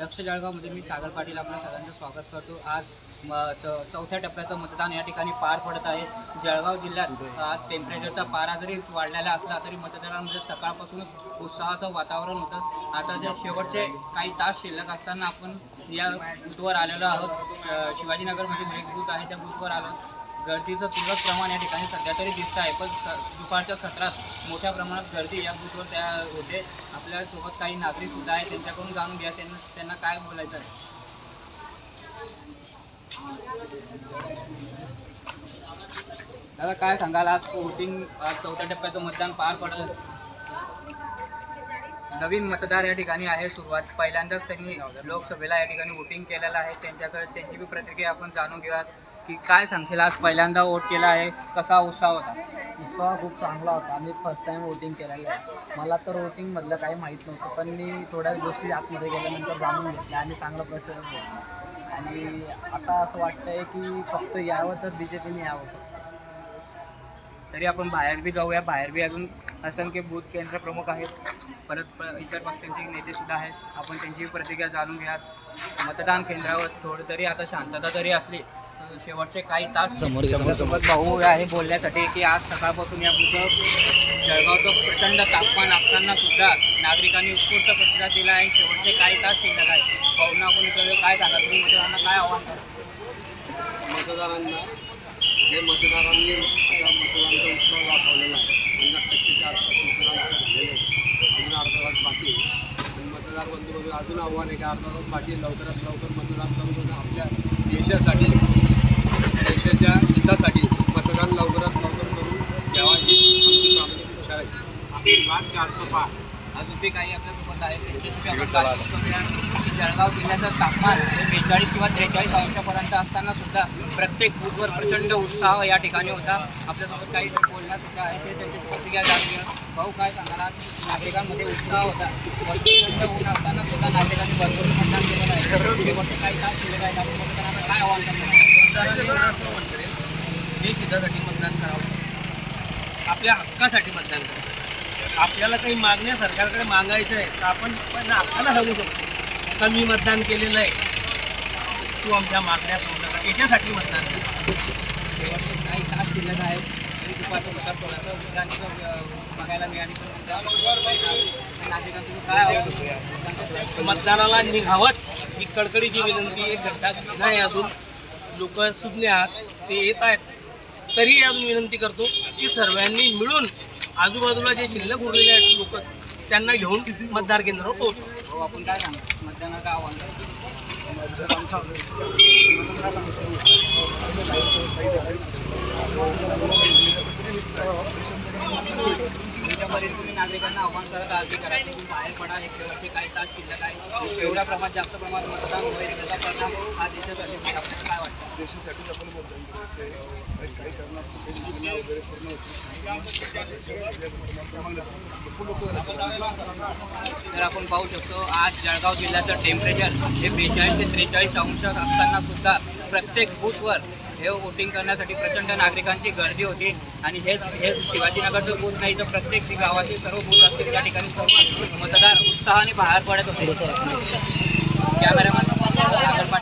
दक्ष जळगावमध्ये मी सागर पाटील आपलं सगळ्यांचं स्वागत करतो. आज म चौ चौथ्या टप्प्याचं मतदान या ठिकाणी पार पडत आहे. जळगाव जिल्ह्यात आज टेम्परेचरचा पारा जरी वाढलेला असला तरी मतदारांमध्ये सकाळपासूनच उत्साहाचं वातावरण होतं. आता जे शेवटचे काही तास शिल्लक असताना आपण या बूथवर आलेलो आहोत. शिवाजीनगरमध्ये शिवाजीनगरमधील एक बूथ आहे. त्या बूथवर आलो. गर्दीचं तुरळक प्रमाण या ठिकाणी सध्या तरी दिसत आहे. पण स दुपारच्या सत्रात मोठ्या प्रमाणात गर्दी या बूथवर त्या होते. आपल्यासोबत काही नागरिक सुद्धा आहेत. त्यांच्याकडून जाणून घ्या. त्यांना त्यांना काय बोलायचं आहे? दादा काय सांगाल? आज वोटिंग चौथ्या टप्प्याचं मतदान पार पडलं. नवीन मतदार या ठिकाणी आहे सुरुवात. पहिल्यांदाच त्यांनी लोकसभेला या ठिकाणी वोटिंग केलेलं आहे. त्यांच्याकडे त्यांची बी प्रतिक्रिया आपण जाणून घेऊयात. की काय सांगशील? आज पहिल्यांदा वोट केला आहे. कसा उत्साह होता? उत्साह खूप चांगला होता. मी फर्स्ट टाइम वोटिंग केलेलं आहे. मला तर वोटिंगमधलं काही माहीत नव्हतं पण मी थोड्या गोष्टी आतमध्ये गेल्यानंतर जाणून घेतल्या आणि चांगला प्रसार झाला आणि आता असं वाटतंय की फक्त यावं तर बी जे पीने यावं तरी आपण बाहेर बी जाऊया. बाहेर बी अजून असंख्य बूथ केंद्र प्रमुख आहेत. परत प- इतर पक्षांचे नेते सुद्धा आहेत. आपण त्यांची प्रतिक्रिया जाणून घ्यात मतदान केंद्रावर थोडं तरी आता शांतता जरी असली तर शेवटचे काही तास समोर भाऊ आहे बोलण्यासाठी की आज सकाळपासून या बूथ जळगावचं प्रचंड तापमान असताना सुद्धा नागरिकांनी उत्स्फूर्त प्रतिसाद दिला आहे. शेवटचे काही तास शिल्लक आहे भाऊंना आपण विचारूया, काय सांगा तुम्ही मतदारांना काय आव्हान कराल? मतदारांना जे मतदारांनी आता मतदानाचा उत्सव दाखवलेला आहे पन्नास टक्केच्या आसपास मतदान आता झालेलं आहे अजून अर्धा तास बाकी आहे आणि मतदार बंधूमध्ये बाकी आहे. लवकरात लवकर मतदान करून आपल्या देशासाठी देशाच्या हितासाठी मतदान लवकरात लवकर करून द्यावा हीच आमची प्रामाणिक इच्छा आहे. आपली बाग चारशे पाच अजून बी काही आपल्यासोबत आहे? त्यांच्याशी आपण बातचीत करूया. की जळगाव जिल्ह्याचं तापमान हे बेचाळीस किंवा त्रेचाळीस अंशापर्यंत असताना सुद्धा प्रत्येक बूथवर प्रचंड उत्साह या ठिकाणी होता. आपल्यासोबत काही जण बोलण्यास सुद्धा आहे ते त्यांच्याशी प्रतिक्रिया जाणून भाऊ काय आज नागरिकांमध्ये उत्साह होता. प्रचंड ऊन असताना सुद्धा भरपूर मतदान केलेलं आहे काही तास शिल्लक आहे आपण मतदारांना काय आव्हान करणार मतदारांना असं म्हणते देश हितासाठी मतदान करावं आपल्या हक्कासाठी मतदान करावं आपल्याला काही मागण्या सरकारकडे मागायचं आहे तर आपण पण हक्काला सांगू शकतो का मी मतदान केलेलं आहे तू आमच्या मागण्या याच्यासाठी मतदान कर शेवटचे काही तास शिल्लक आहेत तरी दुपारचं सकाळ थोडासा विश्रांती अं, बघायला मिळाली. पण नागरिकांना तुम्ही काय आव्हान मतदानाला निघावंच ही कडकडीची विनंती एक घंटा नाही अजून. लोक सुज्ञ आहात ते येत आहेत. तरी अजून विनंती करतो की सर्वांनी मिळून आजूबाजूला जे शिल्लक उरलेले आहेत लोक त्यांना घेऊन मतदार केंद्रावर पोहोचू. हो आपण काय सांगतो मतदानाचं आव्हान करा. तुमच्यापर्यंत तुम्ही नागरिकांना आव्हान करत आहात की घरातून बाहेर पडा एक शेवटचे काही तास शिल्लक आहे? एवढ्या प्रमाणात जास्त प्रमाणात मतदान होईल त्याचा परिणाम हा देशासाठी काय वाटतं? देशासाठीच आपण मतदान करायचं काही वगैरे पूर्ण तर आपण पाहू शकतो आज जळगाव जिल्ह्याचं टेम्परेचर हे बेचाळीस ते त्रेचाळीस अंश असताना सुद्धा प्रत्येक बूथवर हे वोटिंग करण्यासाठी प्रचंड नागरिकांची गर्दी होती. आणि हेच हे शिवाजीनगरचं बूथ नाही तर प्रत्येक गावातील सर्व बूथ असतील त्या ठिकाणी सर्व मतदार उत्साहाने बाहेर पडत होते. कॅमेरामॅन